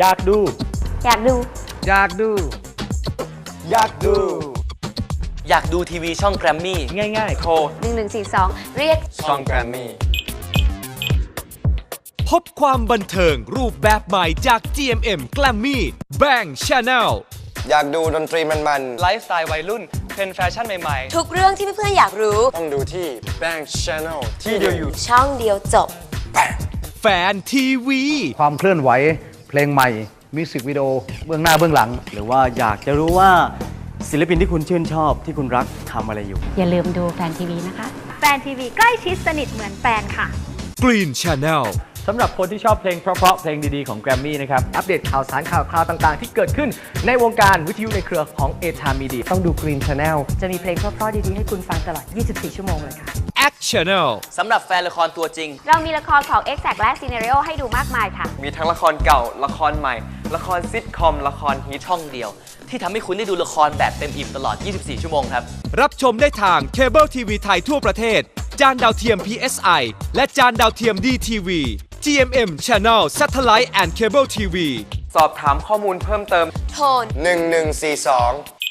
อยากดู อยากดู อยากดู อยากดู อยากดูทีวีช่องแกรมมี่ง่ายโทร1142 เรียก ช่องแกรมมี่ พบความบันเทิงรูปแบบใหม่จาก GMM Glammy Bang Channel อยากดูดนตรีมันไลฟ์สไตล์วัยรุ่นเทรนด์แฟชั่นใหม่ทุกเรื่องที่เพื่อนๆอยากรู้ ๆ ต้องดูที่ Bang Channel ที่เดียวอยู่ ช่องเดียวจบ แฟนทีวี ความเคลื่อนไหว เพลงใหม่มิวสิกวิดีโอเบื้องหน้าเบื้องหลัง หรือว่าอยากจะรู้ว่าศิลปินที่คุณชื่นชอบที่คุณรักทำอะไรอยู่ อย่าลืมดูแฟนทีวีนะคะ แฟนทีวีใกล้ชิดสนิทเหมือนแฟนค่ะ Green Channel สำหรับคนที่ชอบเพลงเพราะๆเพลงดีๆของแกรมมี่นะครับ อัปเดตข่าวสารข่าวคราวต่างๆ ที่เกิดขึ้นในวงการวิทยุในเครือของ a t a m Media ต้องดู Green Channel จะมีเพลงเพราะๆดีๆให้คุณฟังตลอด 24 ชั่วโมงเลยค่ะ Act Channel ๆสำหรับแฟนละครตัวจริง เรามีละครของ Exact และ Scenario ให้ดูมากมายค่ะ มีทั้งละครเก่า ละครใหม่ ละครซิทคอม ละครฮีทช่องเดียว ที่ทำให้คุณได้ดูละครแบบเต็มอิ่มตลอด 24 ชั่วโมงครับ รับชมได้ทางเคเบิลทีวีไทยทั่วประเทศ จานดาวเทียม PSI และจานดาวเทียม DTV GMM Channel Satellite and Cable TV สอบถามข้อมูลเพิ่มเติม โทน1142